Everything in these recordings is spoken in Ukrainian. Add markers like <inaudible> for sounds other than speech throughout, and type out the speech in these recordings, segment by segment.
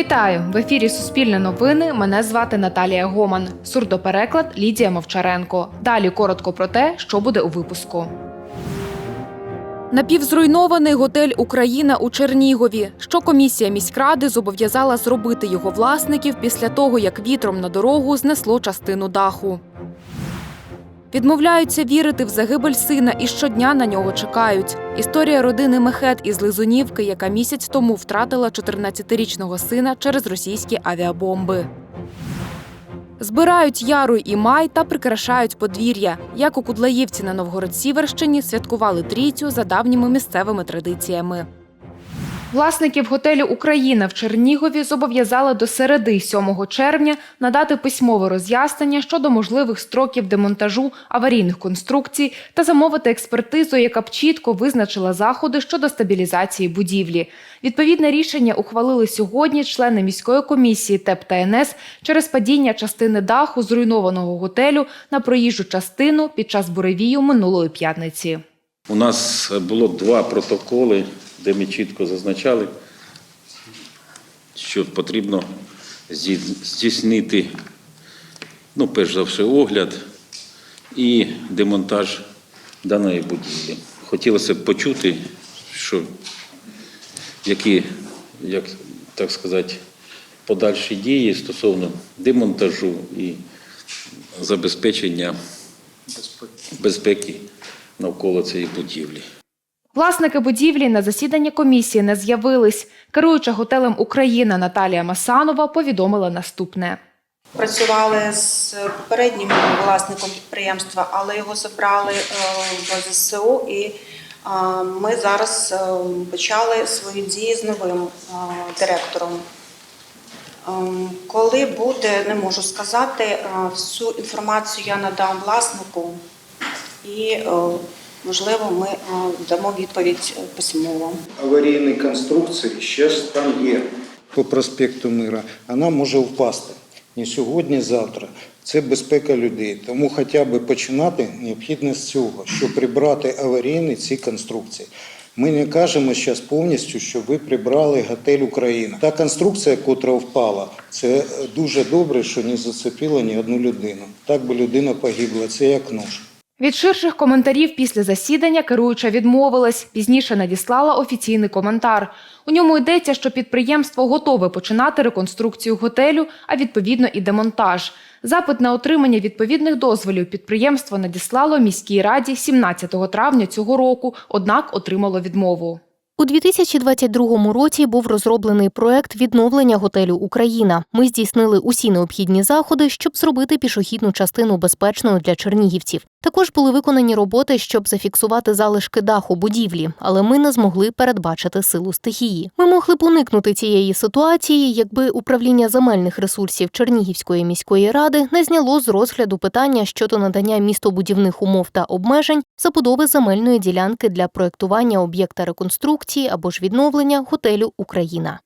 Вітаю в ефірі Суспільне новини. Мене звати Наталія Гоман. Сурдопереклад Лідія Мовчаренко. Далі коротко про те, що буде у випуску. Напівзруйнований готель Україна у Чернігові. Що комісія міськради зобов'язала зробити його власників після того, як вітром на дорогу знесло частину даху. Відмовляються вірити в загибель сина і щодня на нього чекають. Історія родини Мехет із Лизунівки, яка місяць тому втратила 14-річного сина через російські авіабомби. Збирають яру і май та прикрашають подвір'я. Як у Кудлаївці на Новгород-Сіверщині святкували трійцю за давніми місцевими традиціями. Власників готелю Україна в Чернігові зобов'язали до середи 7 червня надати письмове роз'яснення щодо можливих строків демонтажу аварійних конструкцій та замовити експертизу, яка б чітко визначила заходи щодо стабілізації будівлі. Відповідне рішення ухвалили сьогодні члени міської комісії ТЕП та НС через падіння частини даху зруйнованого готелю на проїжджу частину під час буревію минулої п'ятниці. У нас було два протоколи, де ми чітко зазначали, що потрібно здійснити, ну, перш за все, огляд і демонтаж даної будівлі. Хотілося б почути, що які, як так сказати, подальші дії стосовно демонтажу і забезпечення безпеки навколо цієї будівлі. Власники будівлі на засіданні комісії не з'явились. Керуюча готелем Україна Наталія Масанова повідомила наступне. Працювали з попереднім власником підприємства, але його забрали е, в ЗСУ, і е, ми зараз е, почали свої дії з новим директором. Коли буде, не можу сказати, всю інформацію я надам власнику, і можливо ми е, дамо відповідь е, письмово. аварійної конструкції зараз там є по проспекту Мира. Вона може впасти не сьогодні, а завтра. Це безпека людей. Тому хоча б починати необхідно з цього, щоб прибрати аварійні ці конструкції. Ми не кажемо зараз повністю, що ви прибрали готель Україна. Та конструкція, котра впала, це дуже добре, що не зацепила ні одну людину. Так би людина погибла. Це як нож. Від ширших коментарів після засідання керуюча відмовилась. Пізніше надіслала офіційний коментар. У ньому йдеться, що підприємство готове починати реконструкцію готелю, а відповідно і демонтаж. Запит на отримання відповідних дозволів підприємство надіслало міській раді 17 травня цього року, однак отримало відмову. У 2022 році був розроблений проект відновлення готелю Україна. Ми здійснили усі необхідні заходи, щоб зробити пішохідну частину безпечною для чернігівців. Також були виконані роботи, щоб зафіксувати залишки даху будівлі, але ми не змогли передбачити силу стихії. Ми могли б уникнути цієї ситуації, якби управління земельних ресурсів Чернігівської міської ради не зняло з розгляду питання щодо надання містобудівних умов та обмежень забудови земельної ділянки для проектування об'єкта реконструкції або ж відновлення готелю Україна.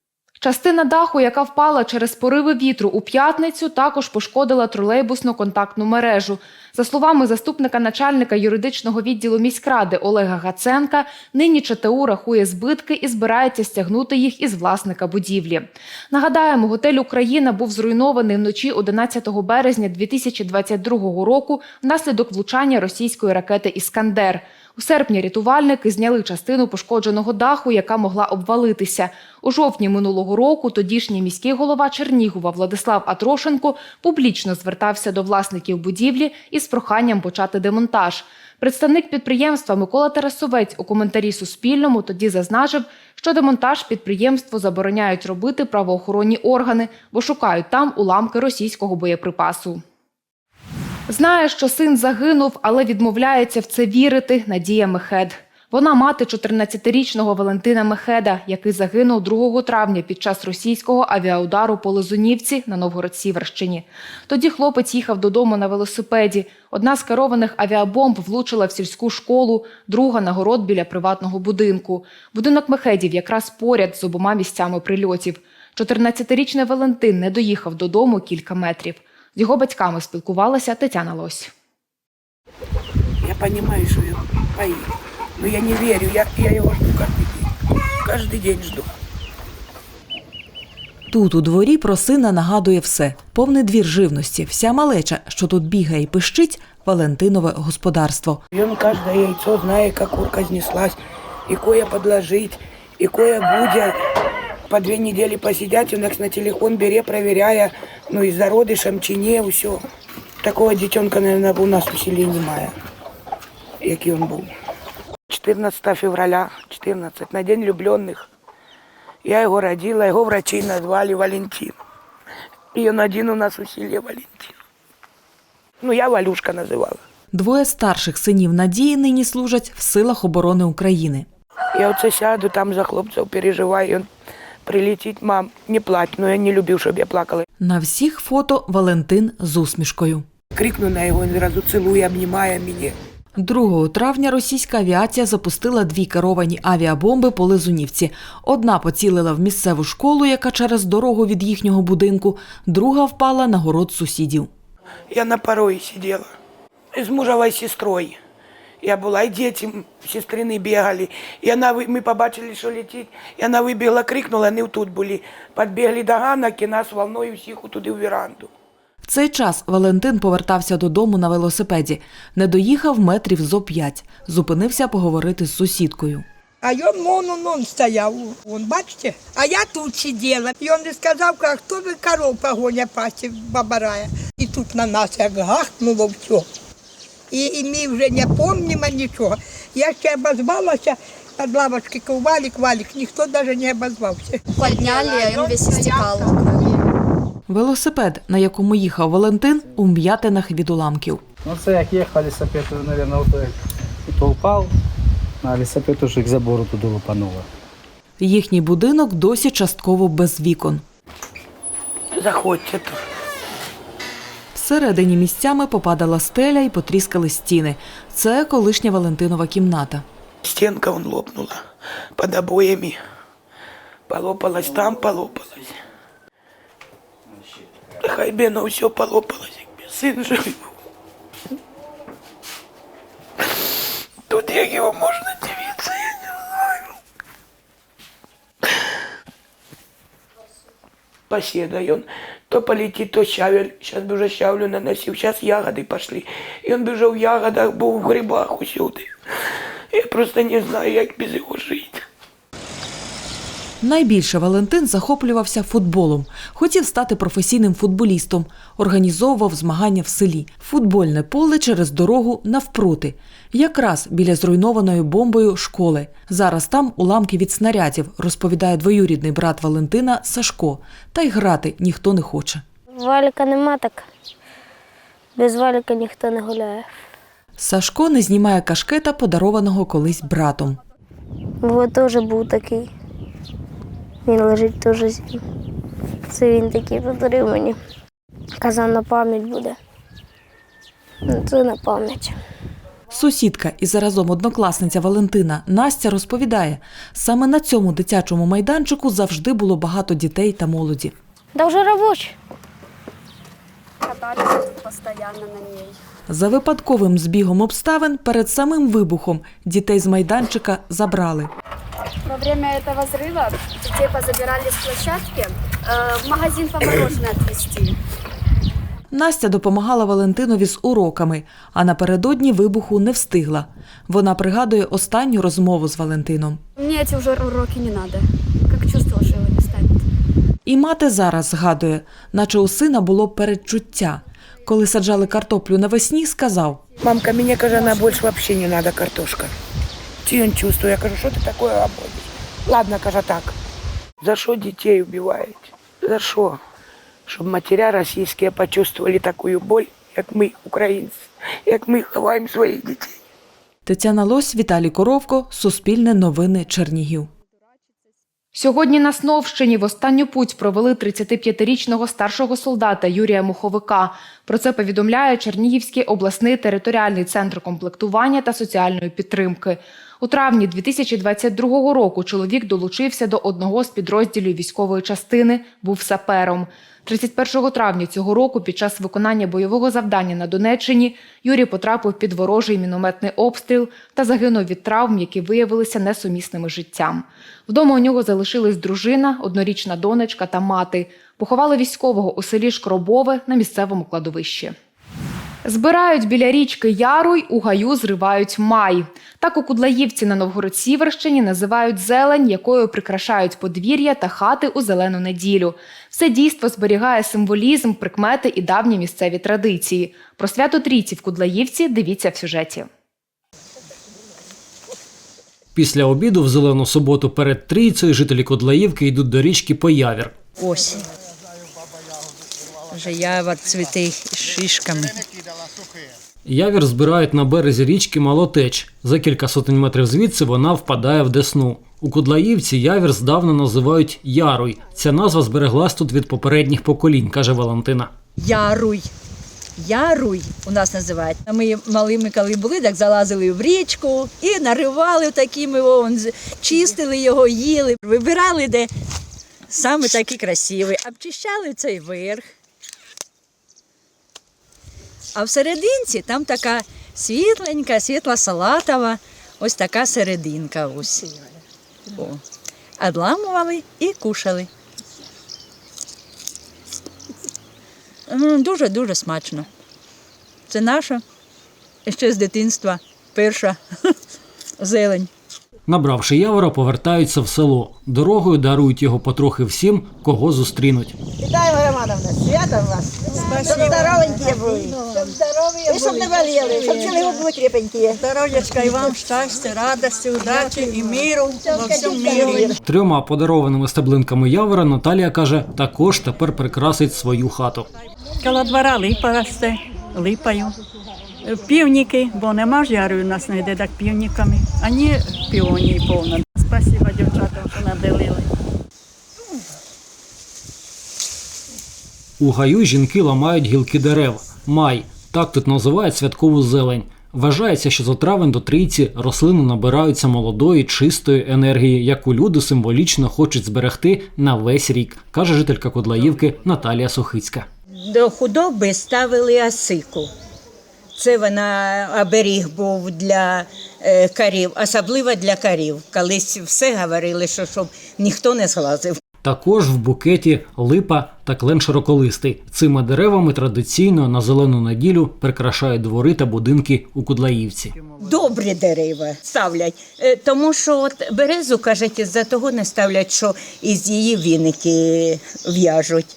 Частина даху, яка впала через пориви вітру у п'ятницю, також пошкодила тролейбусну контактну мережу. За словами заступника начальника юридичного відділу міськради Олега Гаценка, нині ЧТУ рахує збитки і збирається стягнути їх із власника будівлі. Нагадаємо, готель Україна був зруйнований вночі 11 березня 2022 року внаслідок влучання російської ракети Іскандер. У серпні рятувальники зняли частину пошкодженого даху, яка могла обвалитися. У жовтні минулого року тодішній міський голова Чернігова Владислав Атрошенко публічно звертався до власників будівлі із проханням почати демонтаж. Представник підприємства Микола Тарасовець у коментарі Суспільному тоді зазначив, що демонтаж підприємству забороняють робити правоохоронні органи, бо шукають там уламки російського боєприпасу. Знає, що син загинув, але відмовляється в це вірити Надія Мехед. Вона мати 14-річного Валентина Мехеда, який загинув 2 травня під час російського авіаудару по Лизунівці на Новгород-Сіверщині. Тоді хлопець їхав додому на велосипеді. Одна з керованих авіабомб влучила в сільську школу, друга на город біля приватного будинку. Будинок Мехедів якраз поряд з обома місцями прильотів. 14-річний Валентин не доїхав додому кілька метрів. З його батьками спілкувалася Тетяна Лось. Я понимаю, что я поеду. Но я не верю, я, я его жду каждый день. Каждый день жду. Тут у дворі про сина нагадує все: повний двір живності, вся малеча, що тут бігає і пищить, Валентинове господарство. Он каждое яйцо знает, как курка снеслась, и кое подложить, и кое будет. По две недели посидять, он их на телефон бере, проверяя, ну и зародышем, чи все. Такого детенка, наверное, у нас у селі немає, який он був. 14 февраля, 14, на День влюбленных. Я його родила, його врачи назвали Валентин. І він один у нас у селі Валентин. Ну, я Валюшка називала. Двоє старших синів Надії нині служать в силах оборони України. Я оце сяду, там за хлопців переживаю, він прилетить, мам, не плач, ну я не любив, щоб я плакала. На всіх фото Валентин з усмішкою. Крикну на його, він зразу цілує, обнімає мене. 2 травня російська авіація запустила дві керовані авіабомби по Лизунівці. Одна поцілила в місцеву школу, яка через дорогу від їхнього будинку, друга впала на город сусідів. Я на порої сиділа з мужовою сестрою. Я була, і діти сестрини бігали. І вона, ми побачили, що летить. І вона вибігла, крикнула, вони тут були. Підбігли до ганок і нас волною всіх туди в веранду. В цей час Валентин повертався додому на велосипеді. Не доїхав метрів зо п'ять. Зупинився поговорити з сусідкою. А він вон, он, он стояв, вон, бачите? А я тут сиділа. І він не сказав, а хто ви коров погоня пасі бабарає. І тут на нас як гахнуло все. І, і ми вже не пам'ятаємо нічого. Я ще обозвалася, під лавочки валік, валік, ніхто навіть не обозвався. подняли, а он весь истекал. Велосипед, на якому їхав Валентин, у м'ятинах від уламків. Ну це як їхав лісопед, мабуть, ото, як ото впав, а лісопед уже к забору туди лупануло. Їхній будинок досі частково без вікон. Заходьте тут. Всередині місцями попадала стеля і потріскали стіни. Це колишня Валентинова кімната. Стенка он лопнула под обоями. Полопалась там, полопалась. Хай оно все полопалось, син живий був. Тут як його можна дивитися, я не знаю. Поседа, и он то полетит, то щавель. Сейчас бы уже щавлю наносил, сейчас ягоды пошли. И он бы уже в ягодах був, в грибах усюди. Я просто не знаю, як без його жити. Найбільше Валентин захоплювався футболом. Хотів стати професійним футболістом. Організовував змагання в селі. Футбольне поле через дорогу навпроти. Якраз біля зруйнованої бомбою школи. Зараз там уламки від снарядів, розповідає двоюрідний брат Валентина Сашко. Та й грати ніхто не хоче. Валіка нема так. Без валіка ніхто не гуляє. Сашко не знімає кашкета, подарованого колись братом. Бо теж був такий. Він лежить теж з. Це він такий подарив мені. Казав, на пам'ять буде. Ну, Це на пам'ять. Сусідка і заразом однокласниця Валентина Настя розповідає, саме на цьому дитячому майданчику завжди було багато дітей та молоді. Да вже робочий. Катались тут постоянно на ней. За випадковим збігом обставин перед самим вибухом дітей з майданчика забрали. Во время этого взрыва детей позабирали с площадки э, в магазин по мороженое отвезти. Настя допомагала Валентинові з уроками, а напередодні вибуху не встигла. Вона пригадує останню розмову з Валентином. Мне эти уже уроки не надо. Как чувствовала, что его не станет. І мати зараз згадує, наче у сина було передчуття. коли саджали картоплю навесні, сказав: Мамка, мені каже, на більше взагалі не треба картошка. Чи він чувствує? Я кажу, що ти таке робиш? Ладно, каже так. За що дітей вбивають? За що? Щоб матеря російські почувствовали таку боль, як ми, українці, як ми ховаємо своїх дітей. Тетяна Лось, Віталій Коровко, Суспільне новини Чернігів. Сьогодні на Сновщині в останню путь провели 35-річного старшого солдата Юрія Муховика. Про це повідомляє Чернігівський обласний територіальний центр комплектування та соціальної підтримки. У травні 2022 року чоловік долучився до одного з підрозділів військової частини, був сапером. 31 травня цього року під час виконання бойового завдання на Донеччині Юрій потрапив під ворожий мінометний обстріл та загинув від травм, які виявилися несумісними життям. Вдома у нього залишились дружина, однорічна донечка та мати. Поховали військового у селі Шкробове на місцевому кладовищі. Збирають біля річки Яруй, у гаю зривають май. Так у Кудлаївці на Новгород-Сіверщині називають зелень, якою прикрашають подвір'я та хати у зелену неділю. Все дійство зберігає символізм, прикмети і давні місцеві традиції. Про свято Трійці в Кудлаївці дивіться в сюжеті. Після обіду в зелену суботу перед трійцею жителі Кодлаївки йдуть до річки по явір. Вже явор цвіте з шишками. Явір збирають на березі річки Малотеч. За кілька сотень метрів звідси вона впадає в Десну. У Кудлаївці явір здавна називають Яруй. Ця назва збереглась тут від попередніх поколінь, каже Валентина. Яруй. Яруй у нас називають. Ми малими, коли були, так залазили в річку і наривали такими, он, чистили його, їли, вибирали, де саме такий красивий, обчищали цей верх. А всерединці там така світленька, світла салатова, ось така серединка. Ось. О. Одламували і кушали. Дуже-дуже смачно. Це наша ще з дитинства перша <laughs> зелень. Набравши явора, повертаються в село. Дорогою дарують його потрохи всім, кого зустрінуть. Вітаю, Романовна, свято вас. Щоб здоровенькі були. Щоб здорові І щоб не боліли, щоб цілий були крепенькі. Здоров'ячка і вам щастя, радості, удачі і миру во всьому мірі. Трьома подарованими стеблинками явора Наталія каже, також тепер прикрасить свою хату. Коло двора липа росте, липаю. Півніки, бо нема ж яру у нас не йде так півніками, ані піонії повно. Спасибо дівчатам, що наделили. У гаю жінки ламають гілки дерев. Май. Так тут називають святкову зелень. Вважається, що за травень до трійці рослини набираються молодої, чистої енергії, яку люди символічно хочуть зберегти на весь рік, каже жителька Кодлаївки Наталія Сухицька. До худоби ставили осику. Це вона оберіг був для е, корів, особливо для корів. Колись все говорили, що щоб ніхто не зглазив. Також в букеті липа та клен широколистий. Цими деревами традиційно на зелену неділю прикрашають двори та будинки у Кудлаївці. Добрі дерева ставлять, Е, тому що от березу, кажуть, із-за того не ставлять, що із її віники в'яжуть.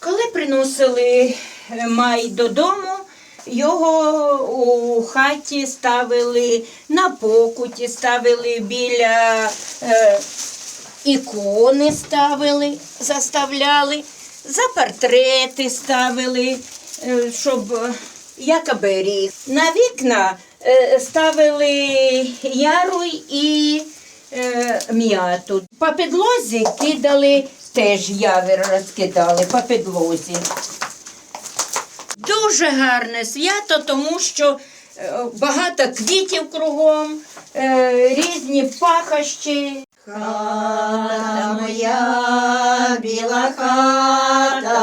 Коли приносили е, май додому, його у хаті ставили, на покуті ставили біля е, ікони ставили, заставляли, за портрети ставили, е, щоб е, як оберіг. На вікна е, ставили яруй і е, м'яту. По підлозі кидали, теж явір розкидали по підлозі. Дуже гарне свято, тому що е, багато квітів кругом, е, різні пахощі. Хата моя, біла хата.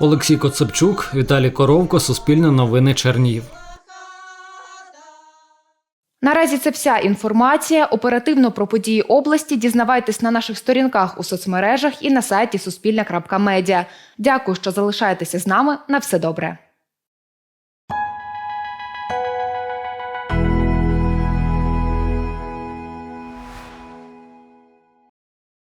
Олексій Коцепчук, Віталій Коровко, Суспільне новини Чернігів. Наразі це вся інформація. Оперативно про події області дізнавайтесь на наших сторінках у соцмережах і на сайті Суспільна.Медіа. Дякую, що залишаєтеся з нами. На все добре.